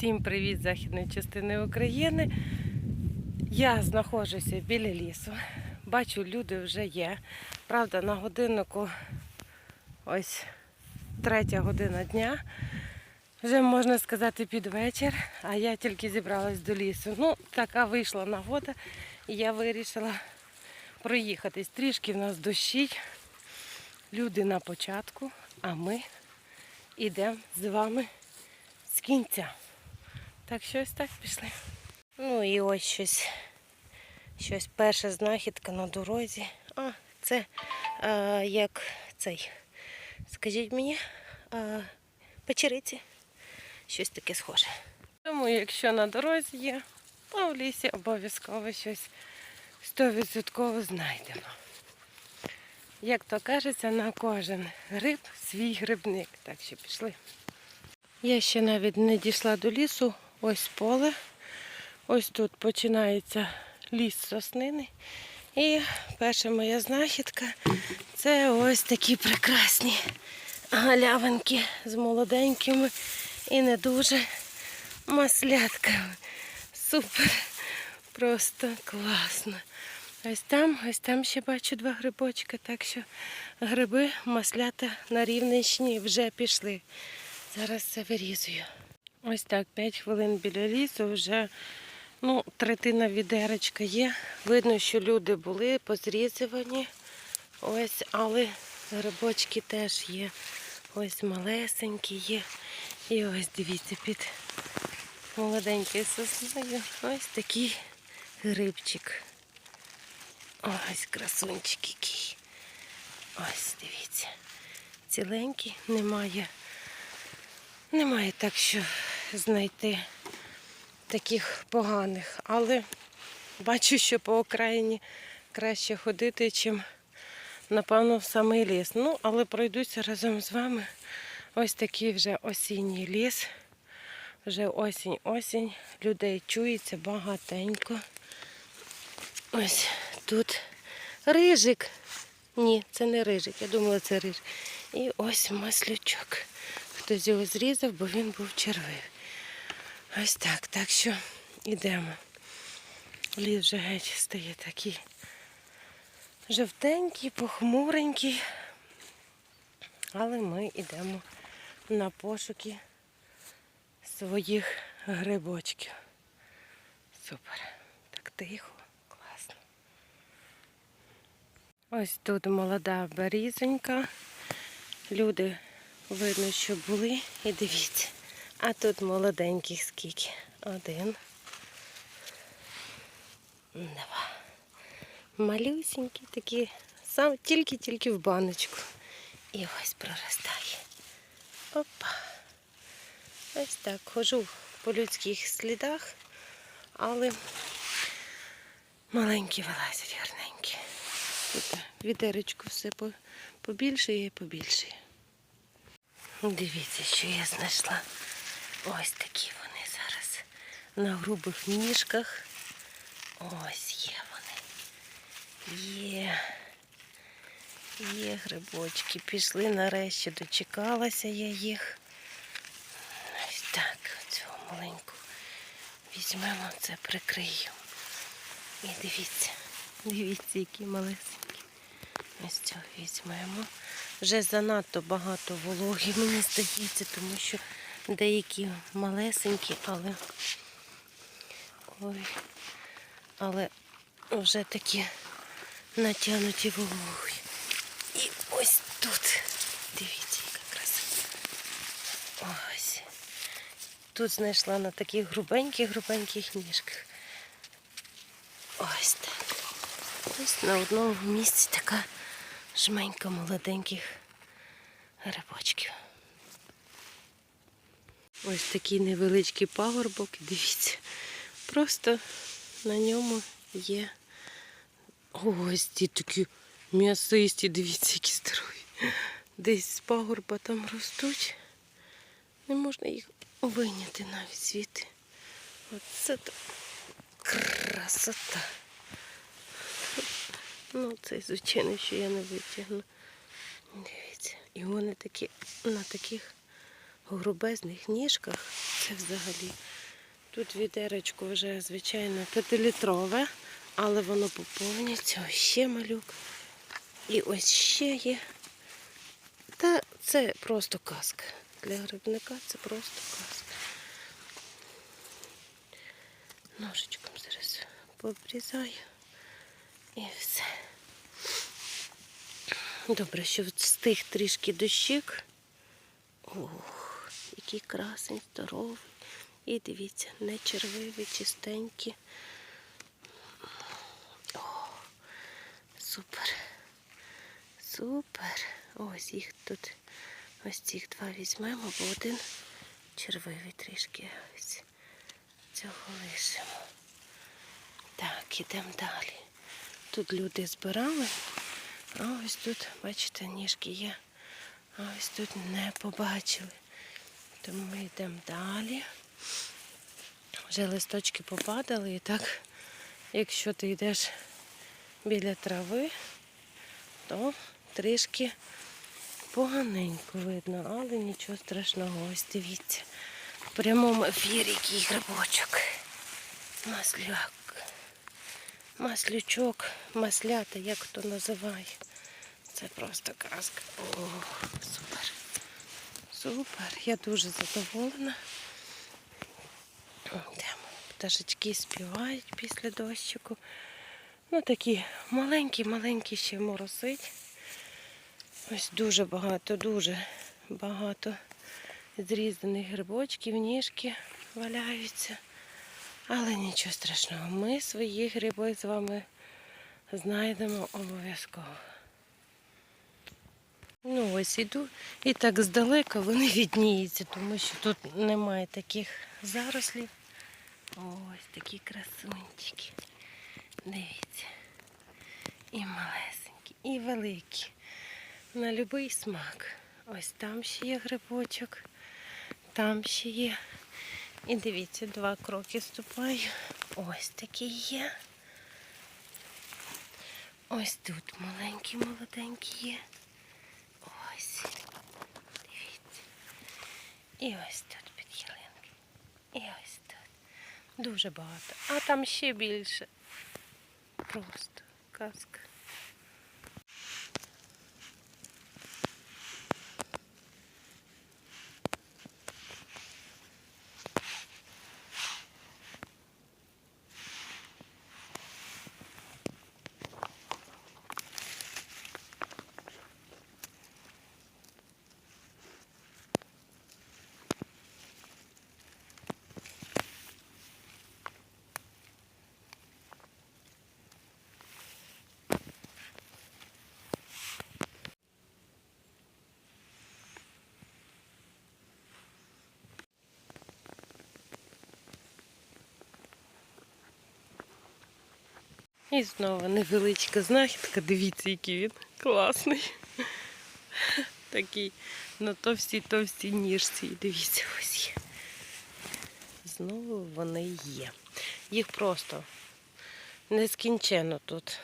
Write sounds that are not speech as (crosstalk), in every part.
Всім привіт з західної частини України. Я знаходжуся біля лісу. Бачу, люди вже є. Правда, на годиннику ось третя година дня. Вже можна сказати під вечір, а я тільки зібралась до лісу. Ну, така вийшла нагода, і я вирішила проїхатись. Трішки в нас дощить. Люди на початку, а ми йдемо з вами з кінця. Так що ось так пішли. Ну і ось щось. Щось перша знахідка на дорозі. А, це е, як цей. Скажіть мені, е, печериці. Щось таке схоже. Тому якщо на дорозі є, то в лісі обов'язково щось 100% знайдемо. Як то кажеться, на кожен гриб свій грибник. Так що пішли. Я ще навіть не дійшла до лісу. Ось поле. Ось тут починається ліс соснини. І перша моя знахідка це ось такі прекрасні галявинки з молоденькими і не дуже маслятками. Супер. Просто класно. Ось там, ось там ще бачу два грибочки, так що гриби маслята на Рівненщині вже пішли. Зараз це вирізую. Ось так, 5 хвилин біля лісу вже ну, третина відеречка є. Видно, що люди були позрізувані. Ось, але грибочки теж є. Ось малесенькі є. І ось дивіться, під молоденькою сосною ось такий грибчик. Ось красунчик який. Ось дивіться. Ціленький, немає. Немає так, що знайти таких поганих. Але бачу, що по окраїні краще ходити, чим, напевно, в самий ліс. Ну, але пройдуся разом з вами. Ось такий вже осінній ліс. Вже осінь-осінь. Людей чується багатенько. Ось тут рижик. Ні, це не рижик. Я думала, це рижик. І ось маслючок. Хтось його зрізав, бо він був червивий. Ось так. Так що йдемо. Ліс вже геть стає такий жовтенький, похмуренький. Але ми йдемо на пошуки своїх грибочків. Супер. Так тихо, класно. Ось тут молода берізонька. Люди видно, що були. І дивіться. А тут молоденьких скільки. Один. Два. Малюсенькі такі. Сам тільки-тільки в баночку. І ось проростає. Опа. Ось так. Хожу по людських слідах, але маленькі вилазять гарненькі. Тут відеречку все по- побільшає і побільшає. Дивіться, що я знайшла. Ось такі вони зараз на грубих ніжках. Ось є вони. Є. Є грибочки. Пішли нарешті, дочекалася я їх. Ось так, цю маленьку візьмемо, це прикрию. І дивіться, дивіться, які малесенькі. Ось цього візьмемо. Вже занадто багато вологи, мені здається, тому що деякі малесенькі, але ой, але вже такі натягнуті вологою. І ось тут. Дивіться, яка краса. Ось. Тут знайшла на таких грубеньких-грубеньких ніжках. Ось так. Ось на одному місці така жменька молоденьких грибочків. Ось такий невеличкий пагорбок, дивіться. Просто на ньому є ось ті такі м'ясисті, дивіться, які здорові. Десь з пагорба там ростуть. Не можна їх вийняти навіть звідти. Оце то красота. Ну, це звичайно, що я не витягну. Дивіться. І вони такі на таких грубезних ніжках. Це взагалі. Тут відеречко вже, звичайно, п'ятилітрове, але воно поповнюється. Ось ще малюк. І ось ще є. Та це просто казка. Для грибника це просто казка. Ножичком зараз пообрізаю і все. Добре, що стих трішки дощик. Ох, який красень, здоровий. І дивіться, не червиві, чистенькі. О, супер. Супер. Ось їх тут. Ось цих два візьмемо, бо один червивий трішки. Ось цього лишимо. Так, ідемо далі. Тут люди збирали, а ось тут, бачите, ніжки є. А ось тут не побачили. Тому ми йдемо далі. Вже листочки попадали і так, якщо ти йдеш біля трави, то трішки поганенько видно, але нічого страшного. Ось дивіться. В прямому ефірі який грибочок. Масляк. Маслючок, маслята, як хто називає. Це просто казка. О, супер. Супер. Я дуже задоволена. Йдемо. Пташечки співають після дощику. Ну такі маленькі-маленькі ще моросить. Ось дуже багато, дуже багато зрізаних грибочків, ніжки валяються. Але нічого страшного, ми свої гриби з вами знайдемо обов'язково. Ну ось іду і так здалека вони (laughs) відніються, тому що тут немає таких зарослів. Ось такі красунчики. Дивіться. І малесенькі, і великі. На будь-який смак. Ось там ще є грибочок, там ще є. І дивіться, два кроки ступаю. Ось такий є. Ось тут маленький, молоденький є. Ось. Дивіться. І ось тут під ялинки. І ось тут. Дуже багато. А там ще більше. Просто казка. І знову невеличка знахідка. Дивіться, який він класний. Такий на товстій товстій ніжці. Дивіться, ось є. Знову вони є. Їх просто нескінченно тут.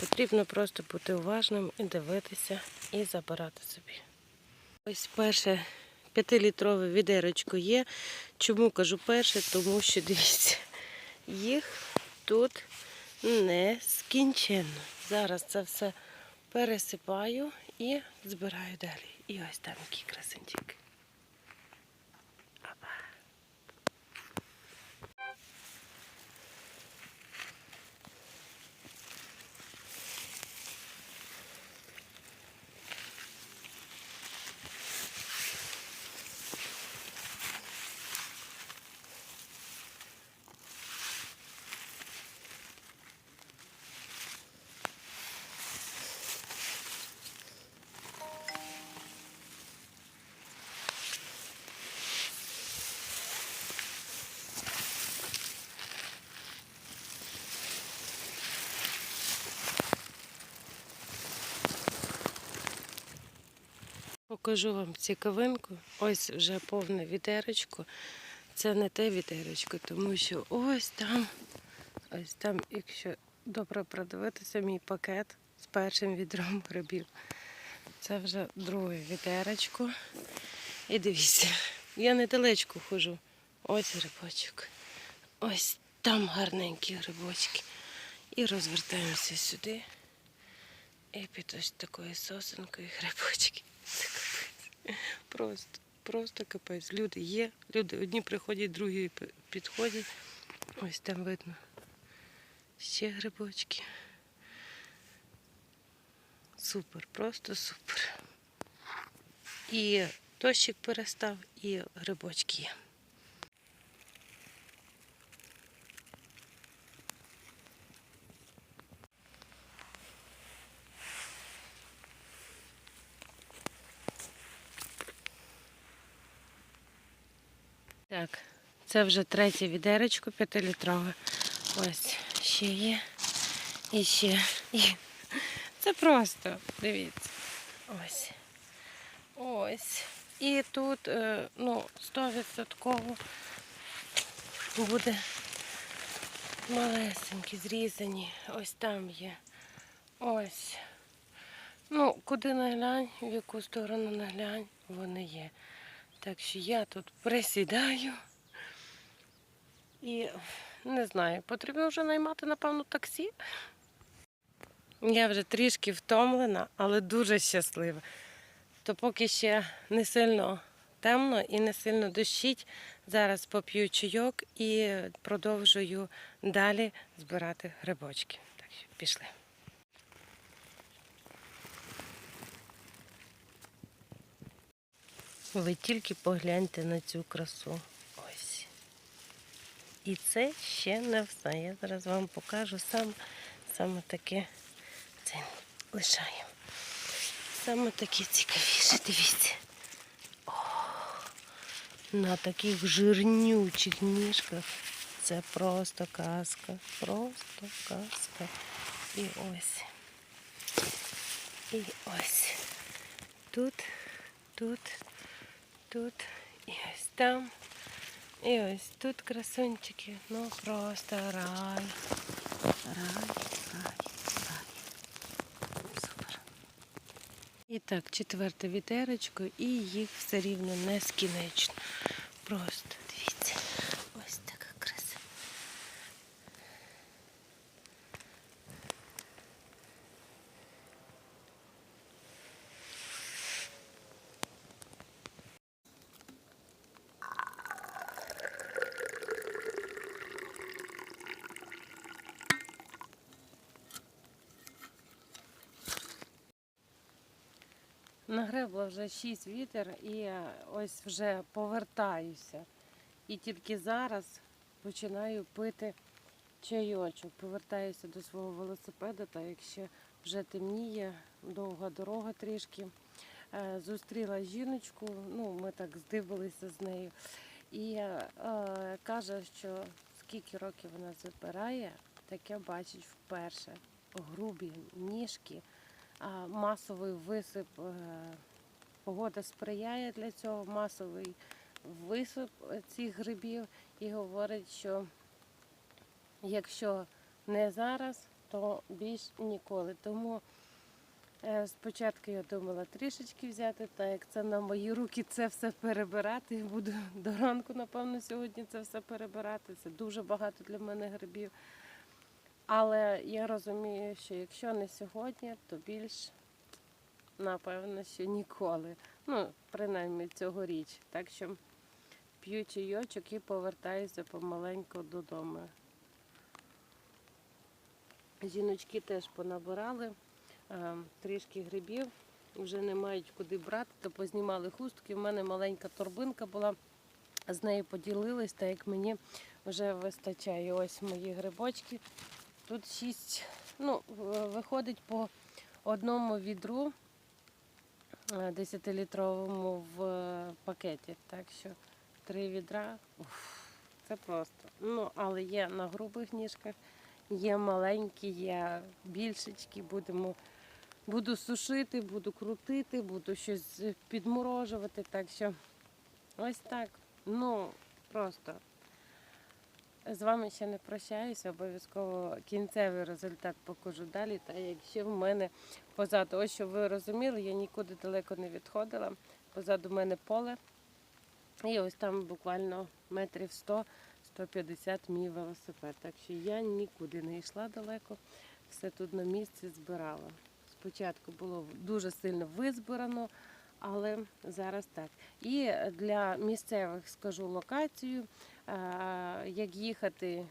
Потрібно просто бути уважним і дивитися, і забирати собі. Ось перше п'ятилітрове відерочко є. Чому кажу перше? Тому що дивіться, їх тут нескінченно. Зараз це все пересипаю і збираю далі. І ось там який красунчик. Покажу вам цікавинку. Ось вже повне відеречко. Це не те відеречко, тому що ось там, ось там, якщо добре продивитися, мій пакет з першим відром (laughs) грибів. Це вже друге відеречко. І дивіться, я недалечко хожу. Ось грибочок. Ось там гарненькі грибочки. І розвертаємося сюди. І під ось такою сосенкою грибочки. (laughs) Просто, просто капець. Люди є, люди одні приходять, другі підходять. Ось там видно. Ще грибочки. Супер, просто супер. І дощик перестав, і грибочки є. Так, це вже третє відеречко п'ятилітрове. Ось ще є. І ще. І... Це просто, дивіться. Ось. Ось. І тут, е, ну, 100% буде малесенькі, зрізані. Ось там є. Ось. Ну, куди не глянь, в яку сторону не глянь, вони є. Так що я тут присідаю. І не знаю, потрібно вже наймати, напевно, таксі. Я вже трішки втомлена, але дуже щаслива. То поки ще не сильно темно і не сильно дощить, зараз поп'ю чайок і продовжую далі збирати грибочки. Так що пішли. Ви тільки погляньте на цю красу. Ось. І це ще не все. Я зараз вам покажу сам, саме таке це лишаємо. Саме таке цікавіше, дивіться. О, на таких жирнючих ніжках. Це просто казка. Просто казка. І ось. І ось. Тут, тут, тут і ось там. І ось тут красунчики. Ну просто рай. Рай, рай, рай. Супер. І так, четверте відеречко, і їх все рівно нескінечно. Просто дивіться. Ось така краса. Нагребла вже шість вітер і е, ось вже повертаюся. І тільки зараз починаю пити чайочок. Повертаюся до свого велосипеда, так як ще вже темніє, довга дорога трішки. Е, Зустріла жіночку, ну ми так здивилися з нею. І е, е, каже, що скільки років вона забирає, таке бачить вперше. Грубі ніжки масовий висип. е, Погода сприяє для цього, масовий висип е, цих грибів і говорить, що якщо не зараз, то більш ніколи. Тому е, спочатку я думала трішечки взяти, так як це на мої руки це все перебирати. Буду (laughs) до ранку, напевно, сьогодні це все перебирати. Це дуже багато для мене грибів. Але я розумію, що якщо не сьогодні, то більш напевно, що ніколи. Ну, принаймні цьогоріч. Так що п'ю чайочок і повертаюся помаленьку додому. Жіночки теж понабирали е, трішки грибів, вже не мають куди брати, то познімали хустки. У мене маленька торбинка була, з нею поділились, так як мені вже вистачає. Ось мої грибочки. Тут шість, ну, виходить по одному відру е, 10-літровому в е, пакеті. Так що три відра. Уф, це просто. Ну, але є на грубих ніжках, є маленькі, є більшечки. Будемо, буду сушити, буду крутити, буду щось підморожувати. Так що ось так. Ну, просто. З вами ще не прощаюся, обов'язково кінцевий результат покажу далі. Та якщо в мене позаду, ось що ви розуміли, я нікуди далеко не відходила. Позаду в мене поле, І ось там буквально метрів 100-150 мій велосипед. Так що я нікуди не йшла далеко, все тут на місці збирала. Спочатку було дуже сильно визбирано, але зараз так. І для місцевих скажу локацію, як їхати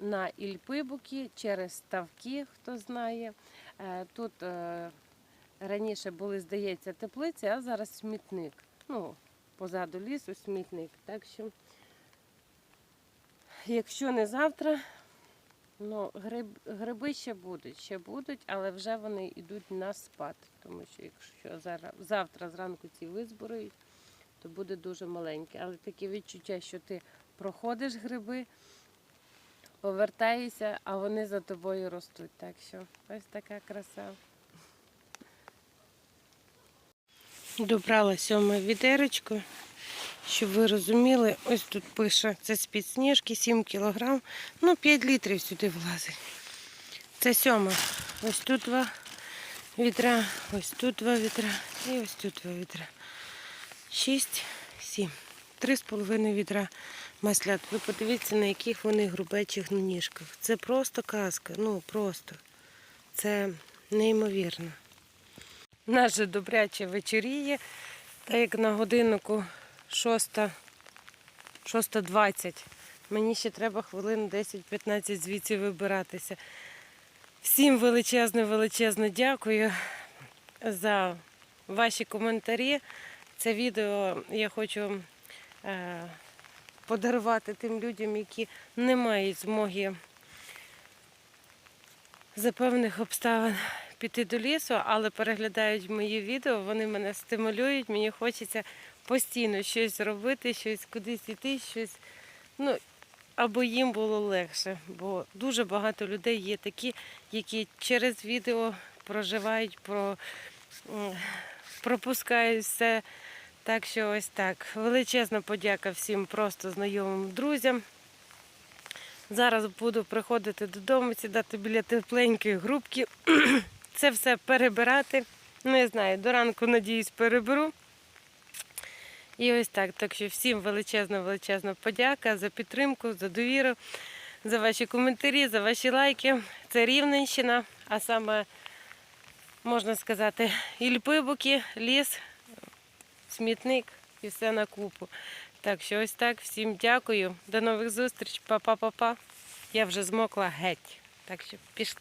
на Ільпибуки через ставки, хто знає. Е, Тут е, раніше були, здається, теплиці, а зараз смітник. Ну, позаду лісу смітник. Так що, якщо не завтра, ну, гриб, гриби ще будуть, ще будуть, але вже вони йдуть на спад. Тому що якщо зараз, завтра зранку ці визбирають, то буде дуже маленьке. Але таке відчуття, що ти проходиш гриби, повертаєшся, а вони за тобою ростуть. Так що ось така краса. Добрала сьоме відеречко, щоб ви розуміли, ось тут пише, це з-під сніжки 7 кг, ну 5 літрів сюди влазить. Це сьоме. Ось тут два відра, ось тут два відра і ось тут два відра. 6, 7. Три з половиною відра маслят. Ви подивіться, на яких вони грубечих ніжках. Це просто казка, ну просто. Це неймовірно. Нас же добряче вечоріє, так як на годиннику 6.20. Мені ще треба хвилин 10-15 звідси вибиратися. Всім величезне, величезне дякую за ваші коментарі. Це відео я хочу подарувати тим людям, які не мають змоги за певних обставин піти до лісу, але переглядають мої відео, вони мене стимулюють, мені хочеться постійно щось робити, щось кудись іти, щось. Ну, аби їм було легше. Бо дуже багато людей є такі, які через відео проживають, про, пропускають все. Так що ось так. Величезна подяка всім просто знайомим друзям. Зараз буду приходити додому, сідати біля тепленької грубки, (clears throat) це все перебирати. Не знаю, до ранку, надіюсь, переберу. І ось так. Так що всім величезна, величезна подяка за підтримку, за довіру, за ваші коментарі, за ваші лайки. Це Рівненщина, а саме, можна сказати, Ільпибуки, ліс, смітник і все на купу. Так що ось так. Всім дякую. До нових зустріч. Па-па-па-па. Я вже змокла геть. Так що пішли.